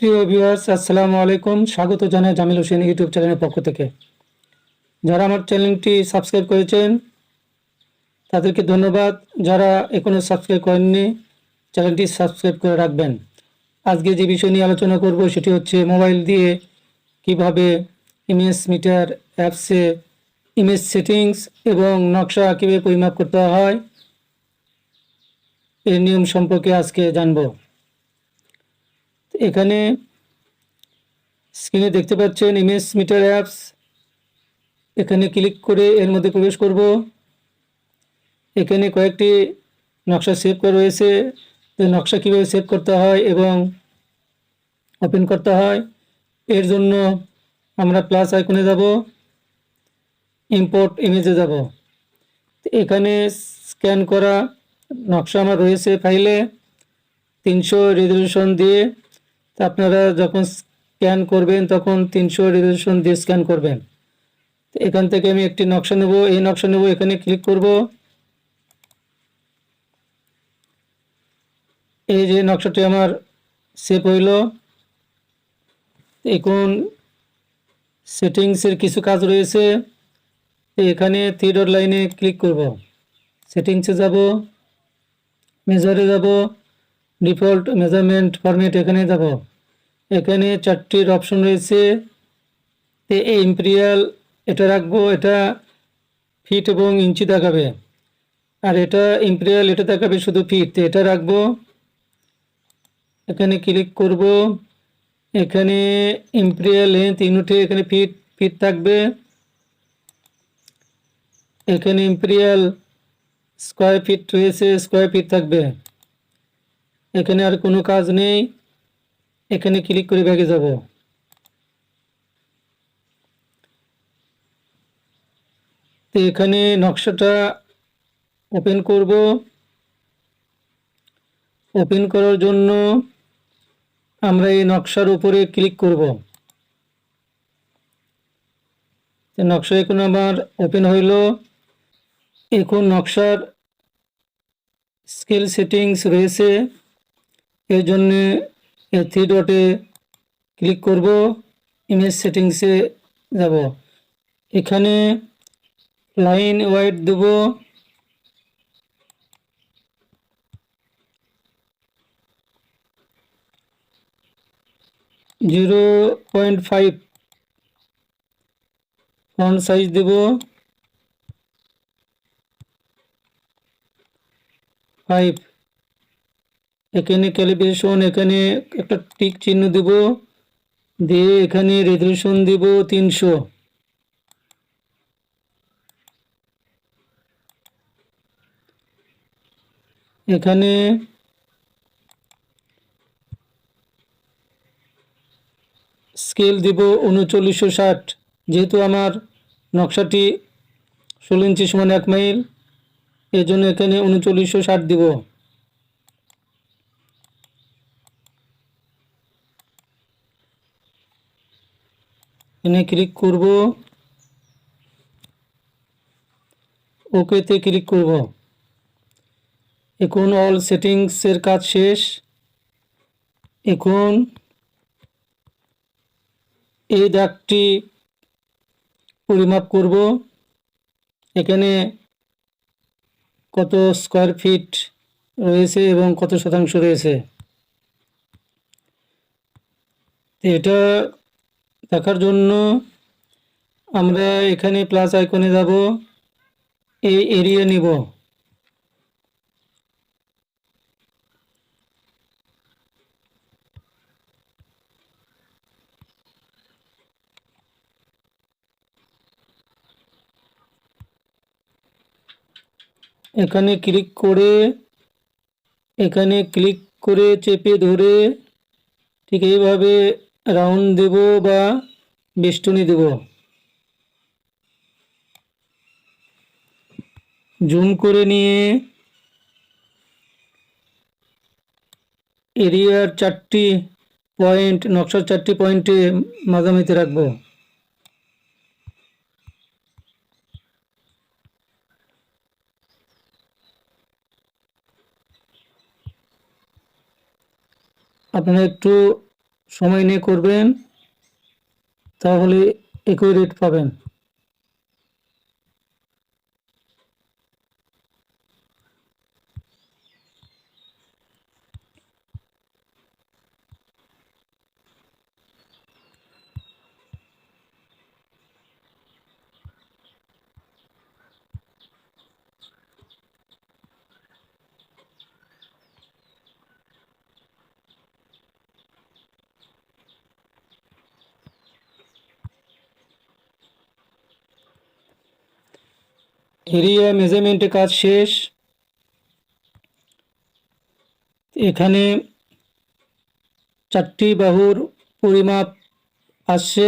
প্রিয় ভিউয়ার্স আসসালামু আলাইকুম। স্বাগত জানাই জামিল হোসেন ইউটিউব চ্যানেলের পক্ষ থেকে। যারা আমার চ্যানেলটি সাবস্ক্রাইব করেছেন, তাদেরকে ধন্যবাদ। যারা এখনও সাবস্ক্রাইব করেননি, চ্যানেলটি সাবস্ক্রাইব করে রাখবেন। আজকে যে বিষয় নিয়ে আলোচনা করব, সেটি হচ্ছে মোবাইল দিয়ে কীভাবে ইমেজ মিটার, অ্যাপসে ইমেজ সেটিংস এবং নকশা কীভাবে পরিমাপ করতে হয়, এর নিয়ম সম্পর্কে আজকে জানব। এখানে স্ক্রিনে দেখতে পাচ্ছেন ইমেজ মিটার অ্যাপস এখানে ক্লিক করে এর মধ্যে প্রবেশ করব। এখানে কয়েকটি নকশা সেভ করা রয়েছে। নকশা কীভাবে সেভ করতে হয় এবং ওপেন করতে হয়, এর জন্য আমরা প্লাস আইকনে যাব ইম্পোর্ট ইমেজে যাব। এখানে স্ক্যান করা নকশা আমার রয়েছে ফাইলে তিনশো রেজলিউশন দিয়ে তা আপনারা যখন স্ক্যান করবেন, তখন তিনশো রেজলিউশন দিয়ে স্ক্যান করবেন। এখান থেকে আমি একটি নকশা নেব। এই নকশা নেব, এখানে ক্লিক করব। এই যে নকশাটি আমার সেভ হইল। এখন সেটিংসের কিছু কাজ রয়েছে। এখানে ডট লাইনে ক্লিক করব। সেটিংসে যাব মেজারে যাব ডিফল্ট মেজারমেন্ট ফরম্যাট এখানে যাব। এখানে চারটির অপশন রয়েছে। এই ইম্পেরিয়াল এটা রাখব, এটা ফিট এবং ইঞ্চি দেখাবে। আর এটা ইম্পেরিয়াল এটা দেখাবে শুধু ফিট এটা রাখব। এখানে ক্লিক করব। এখানে ইম্পেরিয়াল লেন্থ ইউনিটে এখানে ফিট ফিট থাকবে। এখানে ইম্পেরিয়াল স্কোয়ার ফিট রয়েছে স্কোয়ার ফিট থাকবে। এখানে আর কোনো কাজ নেই। এখানে ক্লিক করে ব্যাগে যাব। তো এখানে নকশাটা ওপেন করব। ওপেন করার জন্য আমরা এই নকশার উপরে ক্লিক করব। নকশা এখন আমার ওপেন হইল। এখন নকশার স্কেল সেটিংস রয়েছে। এর জন্য থ্রি ডটে ক্লিক করব ইমেজ সেটিংসে যাব। এখানে লাইন ওয়াইড দেব। Zero point five font size দেব। ফাইভ এখানে ক্যালিব্রেশন এখানে একটা টিক চিহ্ন দেব, দিয়ে এখানে রেজলিউশন দেব তিনশো। এখানে স্কেল দিব উনচল্লিশশো ষাট। যেহেতু আমার নকশাটি ষোলো ইঞ্চি সমান এক মাইল এর জন্য এখানে উনচল্লিশশো ষাট দিব। এখানে ক্লিক করব। ওকেতে ক্লিক করব। এখন অল সেটিংসের কাজ শেষ। এখন এই দাগটি পরিমাপ করব। এখানে কত স্কোয়ার ফিট রয়েছে এবং কত শতাংশ রয়েছে। এটা দেখার জন্য আমরা এখানে প্লাস আইকনে যাব। এই এরিয়া নিব। এখানে ক্লিক করে, এখানে ক্লিক করে চেপে ধরে ঠিক এইভাবে রাউন্ড দেব বা বেষ্টনী দেব? জুম করে নিয়ে এরিয়ার চারটি পয়েন্ট, নকশার চারটি পয়েন্টে মাঝামাঝিতে রাখব। আপনারা একটু সময় নিয়ে করবেন তাহলে একই রেট পাবেন। এরিয়া মেজারমেন্টের কাজ শেষ। এখানে চারটি বাহুর পরিমাপ আসছে।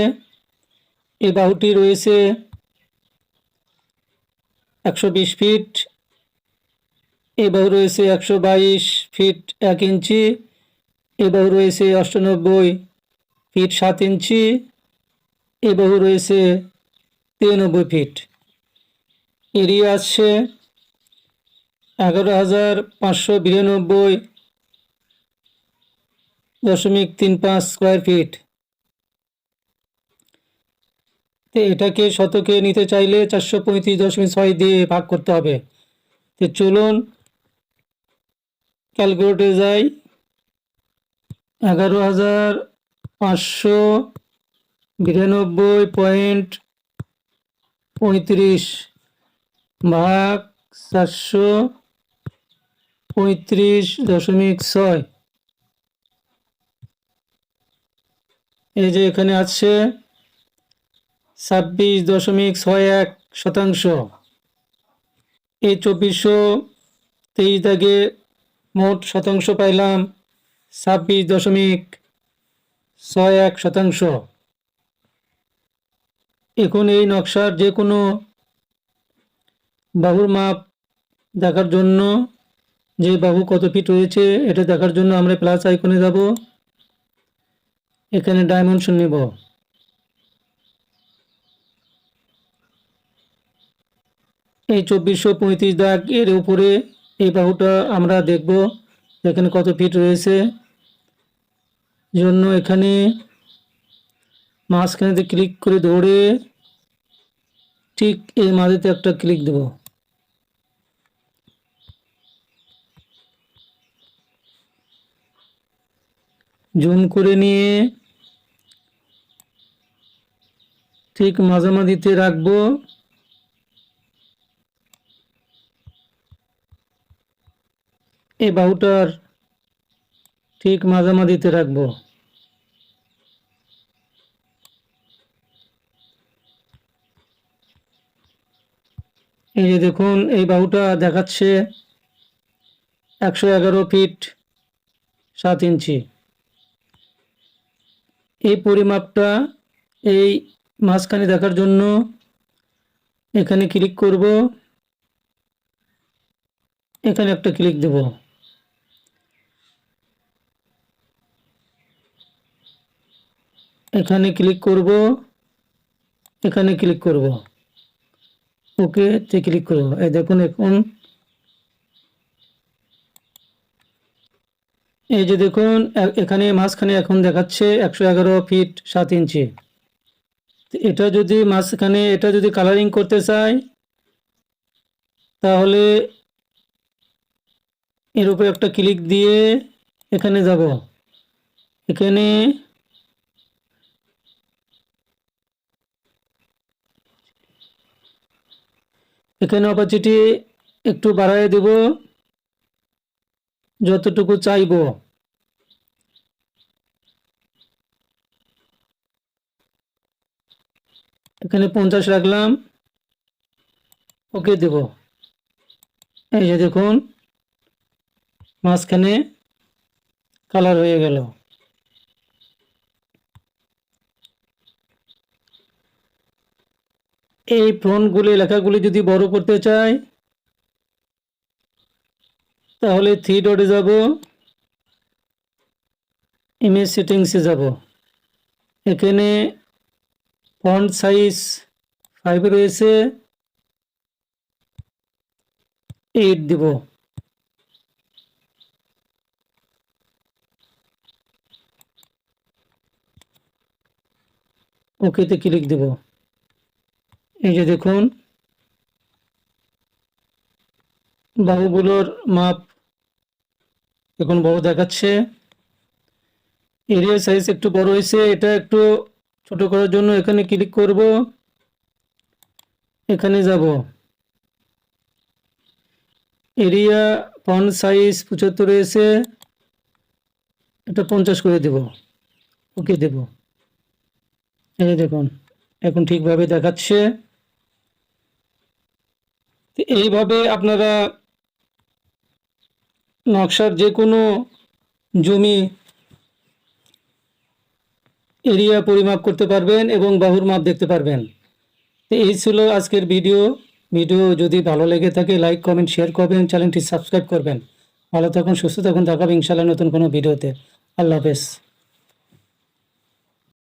এ বাহুটি রয়েছে একশো বিশ ফিট। এ বাহু রয়েছে একশো বাইশ ফিট এক ইঞ্চি। এ বাহু রয়েছে অষ্টানব্বই ফিট সাত ইঞ্চি। এ বাহু রয়েছে তিরানব্বই ফিট। এরিয়া আসছে। এগারো হাজার পাঁচশো বিরানব্বই দশমিক তিন পাঁচ স্কোয়ার ফিট তো এটাকে শতকে নিতে চাইলে চারশো পঁয়ত্রিশ দশমিক ছয় দিয়ে ভাগ করতে হবে। তো চলুন ক্যালকুলেটে যাই। এগারো হাজার পাঁচশো বিরানব্বই পয়েন্ট পঁয়ত্রিশ। ভাগ চারশো পঁয়ত্রিশ দশমিক ছয়। এই যে এখানে আছে ছাব্বিশ দশমিক ছয় এক শতাংশ। এই চব্বিশশো তেইশ দাগে মোট শতাংশ পাইলাম ছাব্বিশ দশমিক ছয় এক শতাংশ। এখন এই নকশার যে কোনো বাহুর মাপ দেখার জন্য যে বাহু কত ফিট রয়েছে, এটা দেখার জন্য আমরা প্লাস আইকনে যাব। এখানে ডাইমেনশন নেব। এই চব্বিশশো পঁয়ত্রিশ দাগ এর উপরে এই বাহুটা আমরা দেখব, এখানে কত ফিট রয়েছে। জন্য এখানে মাঝখানেতে ক্লিক করে ধরে ঠিক এই মাঝেতে একটা ক্লিক দেব। জুম করে নিয়ে ঠিক মাঝামাঝিতে রাখব। এই বাহুটার ঠিক মাঝামাঝিতে রাখব। এই যে দেখুন, এই বাহুটা দেখাচ্ছে একশো এগারো ফিট সাত ইঞ্চি। এই পরিমাপটা এই মাঝখানে দেখার জন্য এখানে ক্লিক করব। এখানে একটা ক্লিক দেব। এখানে ক্লিক করব। এখানে ক্লিক করব। ওকে তে ক্লিক করব এই দেখুন, এখন এই যে দেখুন এখানে মাঝখানে এখন দেখাচ্ছে একশো এগারো ফিট সাত ইঞ্চি। এটা যদি মাঝখানে, এটা যদি কালারিং করতে চাই তাহলে এর উপরে একটা ক্লিক দিয়ে এখানে যাব। এখানে এখানে অপাচিটি একটু বাড়ায় দেব। যতটুকু চাইব। এখানে পঞ্চাশ রাখলাম। ওকে দেব। এই যে দেখুন, মাঝখানে কালার হয়ে গেল। এই ফ্রন্টগুলি লেখাগুলি যদি বড় করতে চাই, তাহলে থ্রি ডটে যাব ইমেজ সেটিংসে যাব। এখানে ফন্ট সাইজ ফাইভ রয়েছে এইট দিব। ওকেতে ক্লিক দেব। এই যে দেখুন, বাহুগুলোর মাপ এখন বড় দেখাচ্ছে। এরিয়া সাইজ একটু বড় হয়েছে, এটা একটু ছোট করার জন্য এখানে ক্লিক করব। এখানে যাব। এরিয়া ফন্ট সাইজ পঁচাত্তর হয়েছে, এটা পঞ্চাশ করে দেব। ওকে দেব। এই দেখুন, এখন ঠিকভাবে দেখাচ্ছে। এইভাবে আপনারা নকশার যে কোনো জমি এরিয়া পরিমাপ করতে পারবেন এবং বাহুর মাপ দেখতে পারবেন। তো এই ছিল আজকের ভিডিও। ভিডিও যদি ভালো লেগে থাকে লাইক কমেন্ট শেয়ার করবেন চ্যানেলটি সাবস্ক্রাইব করবেন। ভালো থাকুন, সুস্থ থাকুন দেখাবে ইনশাল্লাহ নতুন কোনো ভিডিওতে। আল্লাহ হাফেজ।